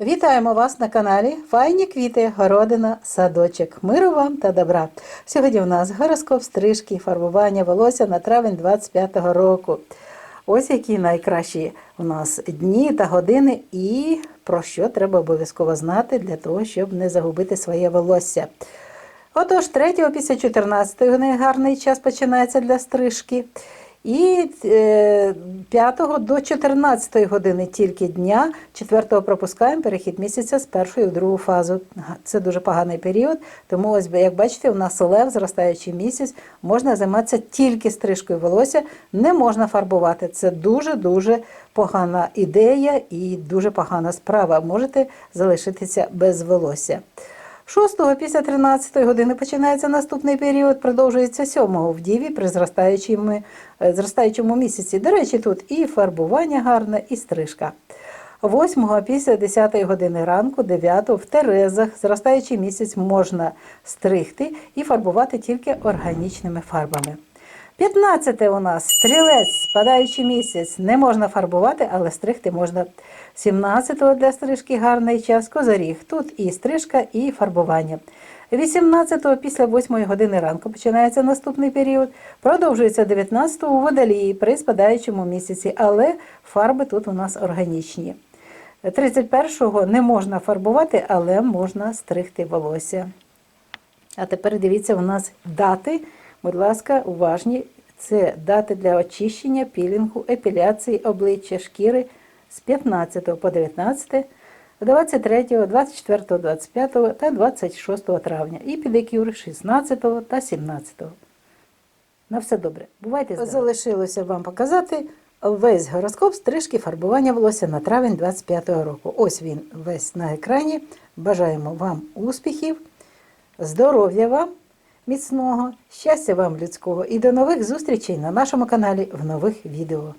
Вітаємо вас на каналі Файні квіти, городина, садочок. Миру вам та добра. Сьогодні у нас гороскоп стрижки фарбування волосся на травень 25-го року. Ось які найкращі у нас дні та години, і про що треба обов'язково знати для того, щоб не загубити своє волосся. Отож, 3 після 14 години гарний час починається для стрижки. І е, 5 до 14 години тільки дня, 4 пропускаємо перехід місяця з першої в другу фазу. Це дуже поганий період, тому ось, як бачите, у нас лев, зростаючий місяць, можна займатися тільки стрижкою волосся, не можна фарбувати. Це дуже-дуже погана ідея і дуже погана справа. Можете залишитися без волосся. 6 після 13-ї години починається наступний період, продовжується 7-го в Діві при зростаючому, е, зростаючому місяці. До речі, тут і фарбування гарне, і стрижка. 8 після 10 години ранку, 9 в Терезах, зростаючий місяць можна стригти і фарбувати тільки органічними фарбами. 15 у нас стрілець, спадаючий місяць. Не можна фарбувати, але стригти можна. 17-го для стрижки гарний час, козоріг. Тут і стрижка, і фарбування. 18-го після 8 години ранку починається наступний період. Продовжується 19-го у водолії при спадаючому місяці, але фарби тут у нас органічні. 31-го не можна фарбувати, але можна стригти волосся. А тепер дивіться, у нас дати. Будь ласка, уважні. Це дати для очищення, пілінгу, епіляції обличчя, шкіри з 15 по 19, 23, 24, 25 та 26 травня. І педикюр 16 та 17. На все добре. Бувайте здорові. Залишилося вам показати весь гороскоп стрижки фарбування волосся на травень 25 року. Ось він весь на екрані. Бажаємо вам успіхів, здоров'я вам, міцного, щастя вам людського і до нових зустрічей на нашому каналі в нових відео.